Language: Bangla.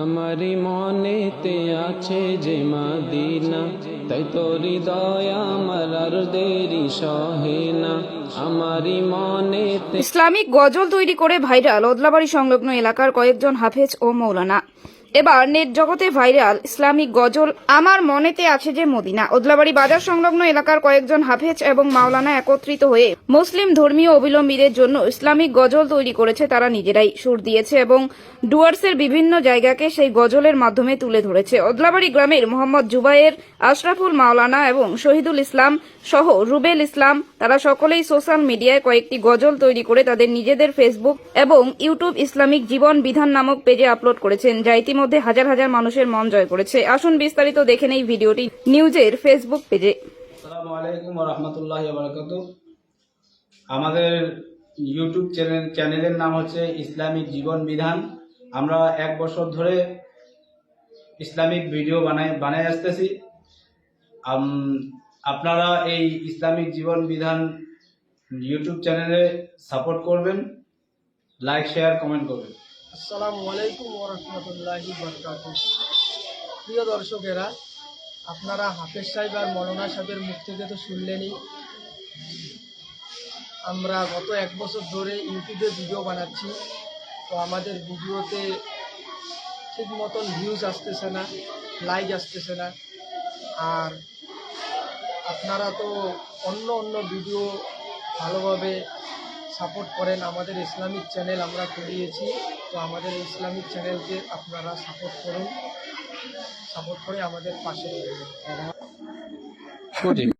আমারি মনেতে আছে যে মাদিনা, তাই তো হৃদয় আমার আর দেরি সহে না। আমারি মনে ইসলামিক গজল তৈরি করে ভাইরাল, ওদলাবাড়ি সংলগ্ন এলাকার কয়েকজন হাফেজ ও মৌলানা। এবার নেট জগতে ভাইরাল ইসলামিক গজল আমার মনেতে আছে যে মদিনা। ওদলাবাড়ি বাজার সংলগ্ন এলাকার কয়েকজন হাফেজ এবং মাওলানা একত্রিত হয়ে মুসলিম ধর্মীয় অবিলম্বীদের জন্য ইসলামিক গজল তৈরি করেছে তারা নিজেরাই। সুর দিয়েছে এবং ডুয়ার্সের বিভিন্ন জায়গাকে সেই গজলের মাধ্যমে তুলে ধরেছে। ওদলাবাড়ি গ্রামের মোহাম্মদ জুবাইর আশরাফুল মাওলানা এবং শহীদুল ইসলাম সহ রুবেল ইসলাম, তারা সকলেই সোশ্যাল মিডিয়ায় কয়েকটি গজল তৈরি করে তাদের নিজেদের ফেসবুক এবং ইউটিউব ইসলামিক জীবন বিধান নামক পেজে আপলোড করেছেন। যা ইতিমধ্যে হাজার হাজার মানুষের মন জয় করেছে। আসুন বিস্তারিত দেখে নেই ভিডিওটি নিউজের ফেসবুক পেজে। আমাদের ইউটিউব চ্যানেল চ্যানেলের নাম হচ্ছে ইসলামিক জীবন বিধান। আমরা এক বছর ধরে ইসলামিক ভিডিও বানাই বানাই আসতেছি। আপনারা এই ইসলামিক জীবন বিধান ইউটিউব চ্যানেলে সাপোর্ট করবেন, লাইক, শেয়ার, কমেন্ট করবেন। আসসালামু আলাইকুম ওরহমতুল্লাহি বরকাত প্রিয় দর্শকেরা, আপনারা হাফেজ সাহেব আর মৌলানা সাহেবের মুখ থেকে তো শুনলেনই। আমরা গত এক বছর ধরে ইউটিউবে ভিডিও বানাচ্ছি, তো আমাদের ভিডিওতে ঠিক মতন ভিউজ আসতেছে না লাইক আসতেছে না। আর আপনারা তো অন্য অন্য ভিডিও ভালোভাবে সাপোর্ট করেন আমাদের ইসলামিক চ্যানেল আমরা খুলিয়েছি। তো আমাদের ইসলামিক চ্যানেলকে আপনারা সাপোর্ট করুন। সাপোর্ট করে আমাদের পাশে রয়েছে